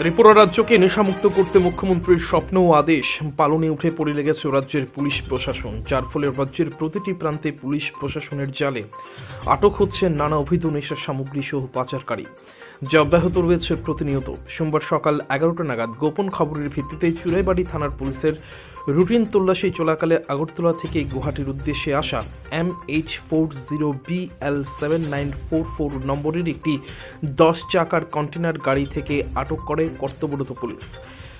ত্রিপুরা রাজ্যকে নেশামুক্ত করতে মুখ্যমন্ত্রীর স্বপ্ন ও আদেশ পালনে উঠে পড়ে লেগেছে রাজ্যের পুলিশ প্রশাসন, যার ফলে রাজ্যের প্রতিটি প্রান্তে পুলিশ প্রশাসনের জালে আটক হচ্ছে নানা অবৈধ নেশা সামগ্রী সহ পাচারকারী। যা অব্যাহত রয়েছে প্রতিনিয়ত। সোমবার সকাল এগারোটা নাগাদ গোপন খবরের ভিত্তিতে চুরাইবাড়ি থানার পুলিশের রুটিন তল্লাশি চলাকালে আগরতলা থেকে গুয়াহাটির উদ্দেশ্যে আসা M H four zero B L seven nine four four নম্বরের একটি দশ চাকার কন্টেনার গাড়ি থেকে আটক করে কর্তব্যরত পুলিশ।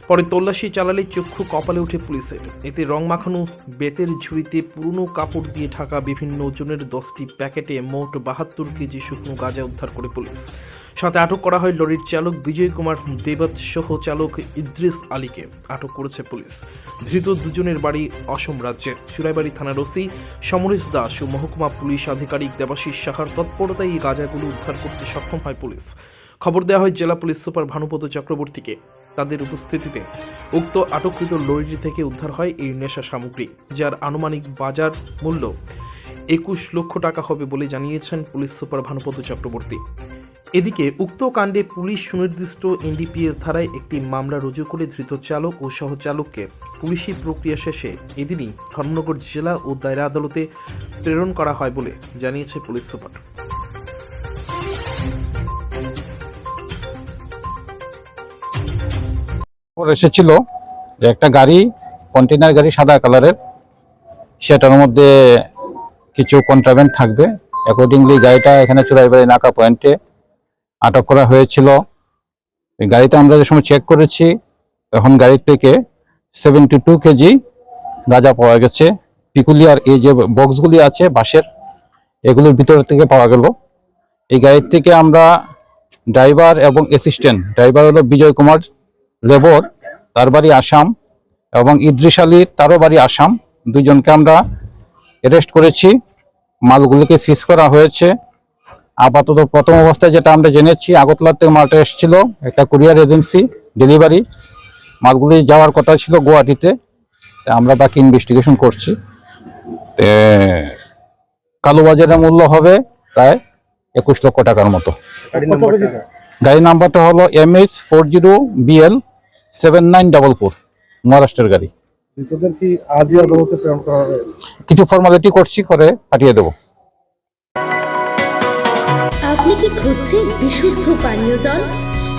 পরে তল্লাশি চালালে চক্ষু কপালে ওঠে পুলিশের। এতে রং মাখানো, বেতের ঝুড়িতে পুরনো কাপড় দিয়ে ঢাকা বিভিন্ন ওজনের দশটি প্যাকেটে মোট বাহাত্তর কেজি শুকনো গাঁজা উদ্ধার করে পুলিশ। সাথে আটক করা হয় লরির চালক বিজয় কুমার দেবত সহ চালক ইদ্রিস আলীকে। আটক করেছে পুলিশ। ধৃত দুজনের বাড়ি অসম রাজ্যে। চুরাইবাড়ি থানার ওসি সমরেশ দাস ও মহকুমা পুলিশ আধিকারিক দেবাশিস সাহার তৎপরতায় এই গাঁজাগুলো উদ্ধার করতে সক্ষম হয় পুলিশ। খবর দেওয়া হয় জেলা পুলিশ সুপার ভানুপদ চক্রবর্তীকে। তাদের উপস্থিতিতে উক্ত আটককৃত লরিটি থেকে উদ্ধার হয় এই নেশা সামগ্রী, যার আনুমানিক বাজার মূল্য একুশ লক্ষ টাকা হবে বলে জানিয়েছেন পুলিশ সুপার ভানুপদ চক্রবর্তী। এদিকে উক্ত কাণ্ডে পুলিশ সুনির্দিষ্ট এনডিপিএস ধারায় একটি মামলা রুজু করে ধৃত চালক ও সহচালককে পুলিশি প্রক্রিয়া শেষে এদিনই ধর্মনগর জেলা ও দায়রা আদালতে প্রেরণ করা হয় বলে জানিয়েছে পুলিশ সুপার। খবর এসেছিল যে একটা গাড়ি কন্টেনার গাড়ি সাদা কালারের সেটার মধ্যে কিছু কন্ট্রাভেন্ট থাকবে। অ্যাকর্ডিংলি গাড়িটা এখানে চুরাইবাড়ি নাকা পয়েন্টে আটক করা হয়েছিল। গাড়িতে আমরা যে সময় চেক করেছি, তখন গাড়ির থেকে সেভেন্টি টু কেজি গাঁজা পাওয়া গেছে। পিকুলিয়ার এই যে বক্সগুলি আছে, বাঁশের, এগুলোর ভিতর থেকে পাওয়া গেল। এই গাড়ির থেকে আমরা ড্রাইভার এবং অ্যাসিস্ট্যান্ট ড্রাইভার হলো বিজয় কুমার লেবর তার বাড়ি আসাম এবং ইদ্রিস আলী তারও বাড়ি আসাম। দুজনকে আমরা অ্যারেস্ট করেছি। মালগুলোকে সিজ করা হয়েছে। আপাতত প্রথম অবস্থায় যেটা আমরা জেনেছি আগরতলা থেকে মালটা এসেছিল একটা কুরিয়ার এজেন্সি ডেলিভারি মালগুলি যাওয়ার কথা ছিল গুয়াহাটিতে। আমরা বাকি ইনভেস্টিগেশন করছি। কালোবাজারের মূল্য হবে প্রায় একুশ লক্ষ টাকার মতো। গাড়ি নাম্বারটা হলো M H four zero BL seven nine double four মহারাষ্ট্রের গাড়ি। তোদের কি আজই আদালতে প্রেরণ করা হবে? কিছু ফর্মালিটি করছি করে পাঠিয়ে দেবো। আপনি কি খুঁজছেন বিশুদ্ধ পানীয় জল?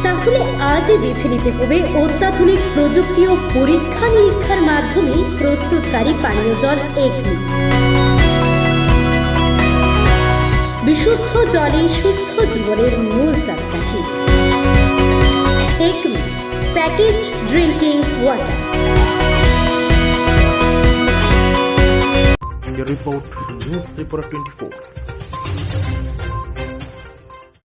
তাহলে আজই বেছে নিতে হবে অত্যাধুনিক প্রযুক্তি ও পরীক্ষা নিরীক্ষার মাধ্যমে প্রস্তুতকারী পানীয় জল এগনি বিশুদ্ধ জলে সুস্থ জীবনের মূল চাকাঠি। Acme package drinking water report news Tripura twenty four